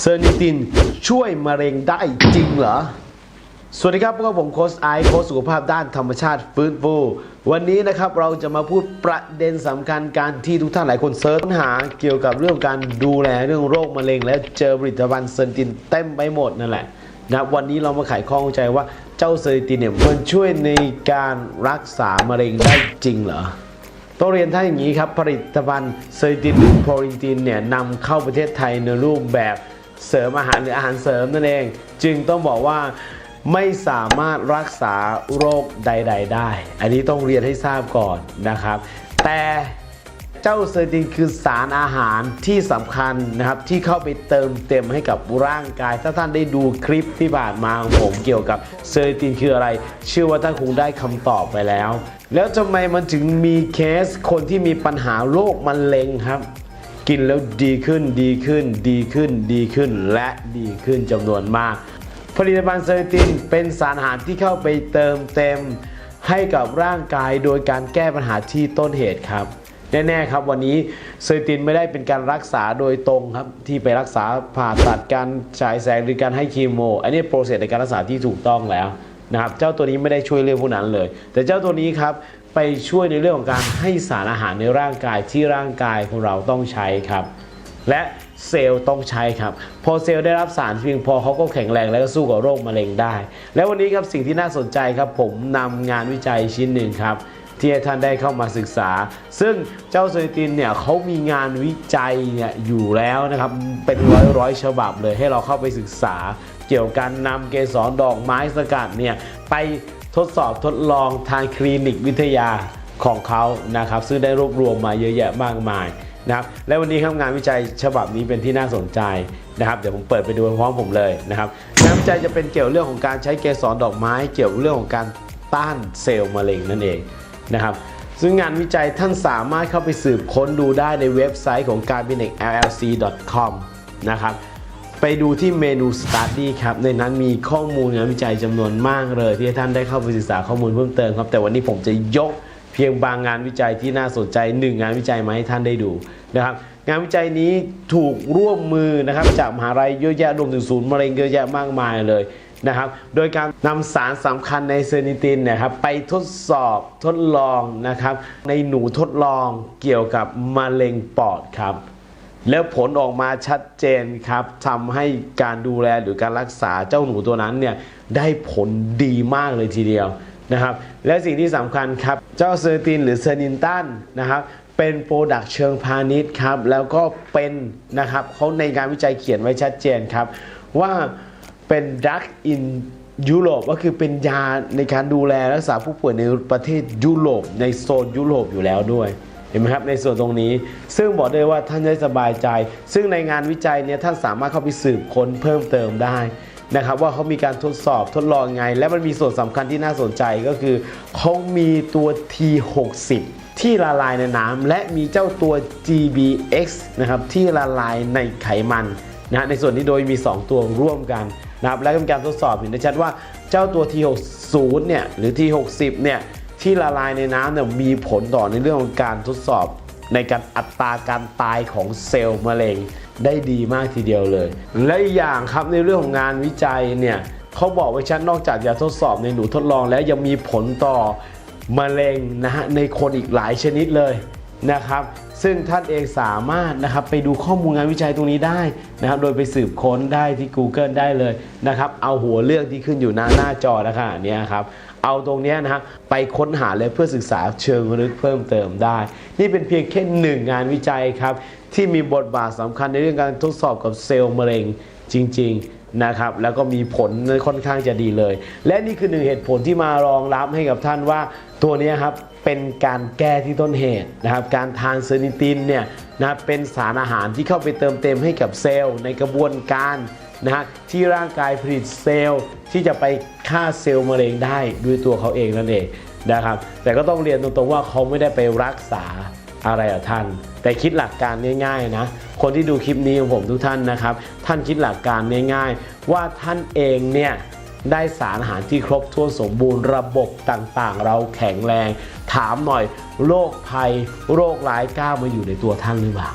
เซอร์นิตินช่วยมะเร็งได้จริงเหรอ สวัสดีครับพวกผมโค้ชไอซ์โค้ชสุขภาพด้านธรรมชาติฟื้นฟู วันนี้นะครับเราจะมาพูดประเด็นสำคัญการที่ทุกท่านหลายคนเซิร์ชหาเกี่ยวกับเรื่องการดูแลเรื่องโรคมะเร็ง และเจอผลิตภัณฑ์เซอร์นิตินเต็มไปหมดนั่นแหละนะวันนี้เรามาไขข้อข้องใจว่าเจ้าเซอร์นิตินเนี่ยมันช่วยในการรักษามะเร็งได้จริงเหรอต้องเรียนท่านอย่างนี้ครับ ผลิตภัณฑ์เซอร์ตินหรือโปรลินตินเนี่ยนำเข้าประเทศไทยในรูปแบบ เสริมอาหารหรืออาหารเสริมนั่นเอง จึงต้องบอกว่าไม่สามารถรักษาโรคใด ๆ ได้ อันนี้ต้องเรียนให้ทราบก่อนนะครับ แต่เจ้าเซอร์ตินคือสารอาหารที่สำคัญนะครับที่เข้าไปเติมเต็มให้กับร่างกาย ถ้าท่านได้ดูคลิปที่ผ่านมาของผมเกี่ยวกับเซอร์ตินคืออะไร เชื่อว่าท่านคงได้คำตอบไปแล้ว แล้วทำไมมันถึงมีเคสคนที่มีปัญหาโรคมะเร็งครับ กินแล้วดีขึ้นดีขึ้นดีขึ้นดีขึ้นและดีขึ้นจำนวนมาก ผลิตภัณฑ์เซอร์ตินเป็นสารอาหารที่เข้าไปเติมเต็ม ให้กับร่างกายโดยการแก้ปัญหาที่ต้นเหตุครับแน่ๆครับวันนี้เซอร์ตินไม่ได้เป็นการรักษาโดยตรงครับที่ไปรักษาผ่าตัดการฉายแสงหรือการให้คีโม อันนี้โปรเซสในการรักษาที่ถูกต้องแล้วนะครับเจ้าตัวนี้ไม่ได้ช่วยเรื่องพวกนั้นเลย แต่เจ้าตัวนี้ครับ ไปช่วยในเรื่องของการให้สารอาหารในร่างกายที่ร่างกายของเราต้องใช้ครับ และเซลล์ต้องใช้ครับ พอเซลล์ได้รับสารเพียงพอเขาก็แข็งแรงและก็สู้กับโรคมะเร็งได้ และวันนี้ครับสิ่งที่น่าสนใจครับผมนำงานวิจัยชิ้นหนึ่งครับที่ท่านได้เข้ามาศึกษา ซึ่งเจ้าเซอริตินเนี่ยเขามีงานวิจัยเนี่ยอยู่แล้วนะครับ เป็นร้อยร้อยฉบับเลยให้เราเข้าไปศึกษา เกี่ยวกับการนำเกสรดอกไม้สกัดเนี่ยไป ทดสอบทดลองทางคลินิกวิทยาของเขานะครับ ซึ่งได้รวบรวมมาเยอะแยะมากมายนะครับและวันนี้ครับงานวิจัยฉบับนี้เป็นที่น่าสนใจนะครับเดี๋ยวผมเปิดไปดูพร้อมผมเลยนะครับงานวิจัยจะเป็นเกี่ยวเรื่องของการใช้เกสรดอกไม้เกี่ยวเรื่องของการต้านเซลล์มะเร็งนั่นเองนะครับซึ่งงานวิจัยท่านสามารถเข้าไปสืบค้นดูได้ในเว็บไซต์ของ c a r b i n e c llc.com นะครับ ไปดูที่เมนู Study ครับ ในนั้นมีข้อมูลงานวิจัยจำนวนมากเลย ที่ท่านได้เข้าไปศึกษาข้อมูลเพิ่มเติมครับ แต่วันนี้ผมจะยกเพียงบางงานวิจัยที่น่าสนใจหนึ่งงานวิจัยมาให้ท่านได้ดูนะครับงานวิจัยนี้ถูกร่วมมือนะครับจากมหาลัยเยอะแยะรวมถึงศูนย์มะเร็งเยอะแยะมากมายเลยนะครับโดยการนำสารสำคัญในเซนิตินนะครับไปทดสอบทดลองนะครับในหนูทดลองเกี่ยวกับมะเร็งปอดครับ แล้วผลออกมาชัดเจนครับทำให้การดูแลหรือการรักษาเจ้าหนูตัวนั้นเนี่ยได้ผลดีมากเลยทีเดียวนะครับ และสิ่งที่สำคัญครับ เจ้าเซอร์ตินหรือเซอร์นินตันนะครับเป็นโปรดักเชิงพาณิชย์ครับ แล้วก็เป็นนะครับเขาในการวิจัยเขียนไว้ชัดเจนครับ ว่าเป็นดักอินยุโรปก็คือเป็นยาในการดูแลรักษาผู้ป่วยในประเทศยุโรปในโซนยุโรปอยู่แล้วด้วย เห็นไหมครับในส่วนตรงนี้ ซึ่งบอกได้ว่าท่านได้สบายใจ ซึ่งในงานวิจัยเนี่ยท่านสามารถเข้าไปสืบค้นเพิ่มเติมได้นะครับว่าเขามีการทดสอบทดลองไง และมันมีส่วนสำคัญที่น่าสนใจก็คือเขามีตัว T60 ที่ละลายในน้ำและมีเจ้าตัว GBX นะครับที่ละลายในไขมันนะในส่วนนี้โดยมี 2 ตัวร่วมกันนะครับและมีการทดสอบเห็นได้ชัดว่าเจ้าตัว T60 เนี่ยหรือ T60 เนี่ย ที่ละลายในน้ำเนี่ยมีผลต่อในเรื่องของการทดสอบ ในการอัตราการตายของเซลล์มะเร็งได้ดีมากทีเดียวเลย และอีกอย่างครับในเรื่องของงานวิจัยเนี่ยเขาบอกไว้ชัดนอกจากจะทดสอบในหนูทดลองแล้วยังมีผลต่อมะเร็งนะฮะในคนอีกหลายชนิดเลยนะครับ ซึ่งท่านเองสามารถนะครับไปดูข้อมูลงานวิจัยตรงนี้ได้นะครับโดยไปสืบค้นได้ที่ Google ได้เลยนะครับ เอาหัวเลือกที่ขึ้นอยู่หน้าหน้าจอนะคะนเนี้ยครับ เอาตรงนี้นะฮะไปค้นหาเลยเพื่อศึกษาเชิงลึกเพิ่มเติมได้ นี่เป็นเพียงแค่หนึ่งงานวิจัยครับ ที่มีบทบาทสำคัญในเรื่องการทดสอบกับเซลล์มะเร็งจริง ๆ นะครับ แล้วก็มีผลค่อนข้างจะดีเลย และนี่คือหนึ่งเหตุผลที่มารองรับให้กับท่านว่าตัวนี้ครับเป็นการแก้ที่ต้นเหตุนะครับ การทานเซอร์นิตินเนี่ยนะเป็นสารอาหารที่เข้าไปเติมเต็มให้กับเซลล์ในกระบวนการ นะฮะที่ร่างกายผลิตเซลล์ที่จะไปฆ่าเซลล์มะเร็งได้ด้วยตัวเขาเองนั่นเองนะครับ แต่ก็ต้องเรียนตรงๆว่าเขาไม่ได้ไปรักษาอะไรอะท่าน แต่คิดหลักการง่ายๆนะ คนที่ดูคลิปนี้ของผมทุกท่านนะครับ ท่านคิดหลักการง่ายๆ ว่าท่านเองเนี่ยได้สารอาหารที่ครบถ้วนสมบูรณ์ระบบต่างๆ เราแข็งแรง ถามหน่อยโรคภัยโรคร้ายกล้ามาอยู่ในตัวท่านหรือเปล่า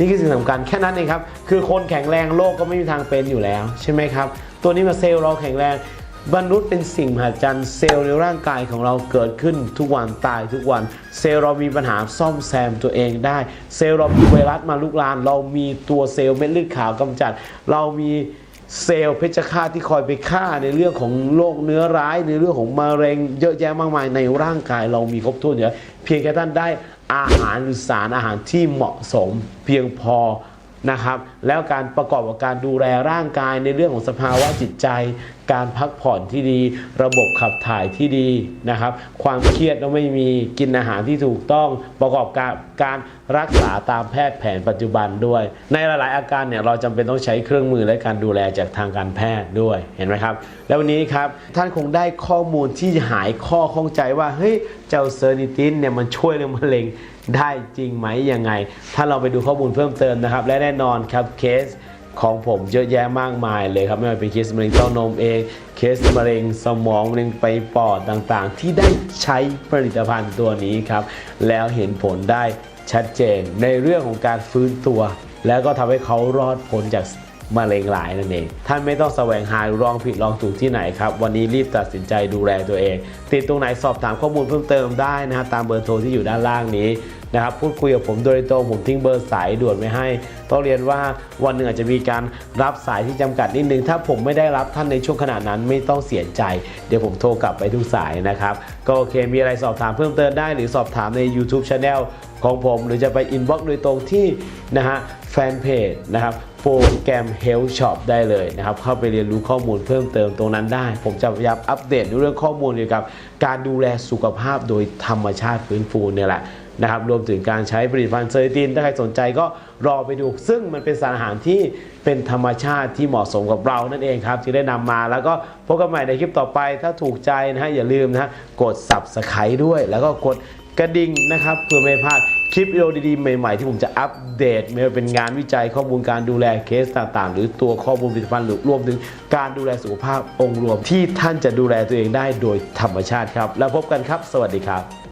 นี่คือสิ่งสำคัญแค่นั้นเองครับ คือคนแข็งแรงโลกก็ไม่มีทางเป็นอยู่แล้ว ใช่ไหมครับ ตัวนี้มาเซลล์เราแข็งแรงมนุษย์เป็นสิ่งมหัศจรรย์เซลล์ในร่างกายของเราเกิดขึ้นทุกวันตายทุกวัน เซลล์เรามีปัญหาซ่อมแซมตัวเองได้ เซลล์เรามีไวรัสมาลุกลานเรามีตัวเซลล์เม็ดเลือดขาวกำจัด เรามีเซลล์เพชฌฆาตที่คอยไปฆ่าในเรื่องของโรคเนื้อร้ายในเรื่องของมะเร็ง เยอะแยะมากมายในร่างกายเรามีครบถ้วนอยู่เพียงแค่ท่านได้ อาหารหรือสารอาหารที่เหมาะสมเพียงพอ นะครับ แล้วการประกอบกับการดูแลร่างกายในเรื่องของสภาวะจิตใจ การพักผ่อนที่ดี ระบบขับถ่ายที่ดีนะครับ ความเครียดก็ไม่มีกินอาหารที่ถูกต้องประกอบกับการรักษาตามแพทย์แผนปัจจุบันด้วย ในหลาย ๆ อาการเนี่ยเราจำเป็นต้องใช้เครื่องมือและการดูแลจากทางการแพทย์ด้วยเห็นไหมครับ แล้ววันนี้ครับท่านคงได้ข้อมูลที่หายข้อข้องใจว่าเฮ้ยเจ้าเซอร์นิตินเนี่ยมันช่วยเรื่องมะเร็ง ได้จริงไหมยังไง ถ้าเราไปดูข้อมูลเพิ่มเติมนะครับ และแน่นอนครับเคสของผมเยอะแยะมากมายเลยครับ ไม่ว่าเป็นเคสมะเร็งเต้านมเอง เคสมะเร็งสมองมะเร็งไปปอดต่างๆ ที่ได้ใช้ผลิตภัณฑ์ตัวนี้ครับ แล้วเห็นผลได้ชัดเจนในเรื่องของการฟื้นตัว แล้วก็ทำให้เขารอดพ้นจากมะเร็งหลายนั่นเอง ท่านไม่ต้องแสวงหาลองผิดลองถูกที่ไหนครับ วันนี้รีบตัดสินใจดูแลตัวเอง ติดตรงไหนสอบถามข้อมูลเพิ่มเติมได้นะฮะตามเบอร์โทรที่อยู่ด้านล่างนี้ นะครับพูดคุยกับผมโดยตรงผมทิ้งเบอร์สายด่วนไว้ให้ ต้องเรียนว่าวันหนึ่งอาจจะมีการรับสายที่จำกัดนิดนึง ถ้าผมไม่ได้รับท่านในช่วงขณะนั้นไม่ต้องเสียใจ เดี๋ยวผมโทรกลับไปทุกสายนะครับ ก็โอเคมีอะไรสอบถามเพิ่มเติมได้หรือสอบถามใน YouTube Channel ของผม หรือจะไปอินบ็อกซ์โดยตรงที่นะฮะแฟนเพจนะครับโปรแกรม Health Shop ได้เลยนะครับ เข้าไปเรียนรู้ข้อมูลเพิ่มเติมตรงนั้นได้ ผมจะพยายามอัปเดตเรื่องข้อมูลเกี่ยวกับ การดูแลสุขภาพโดยธรรมชาติฟื้นฟูเนี่ยแหละ นะครับรวมถึงการใช้ผลิตภัณฑ์เซอร์ตินถ้าใครสนใจก็รอไปดู ซึ่งมันเป็นสารอาหารที่เป็นธรรมชาติที่เหมาะสมกับเรานั่นเองครับที่ได้นำมาแล้วก็พบกันใหม่ในคลิปต่อไป ถ้าถูกใจนะฮะอย่าลืมนะฮะกด subscribe ด้วย แล้วก็กดกระดิ่งนะครับเพื่อไม่พลาดคลิปวิดีโอดีๆ ใหม่ ๆ ที่ผมจะอัปเดตไม่ว่าเป็นงานวิจัยข้อมูลการดูแลเคสต่างๆ หรือตัวข้อมูลผลิตภัณฑ์หรือรวมถึงการดูแลสุขภาพองค์รวมที่ท่านจะดูแลตัวเองได้โดยธรรมชาติครับ แล้วพบกันครับ สวัสดีครับ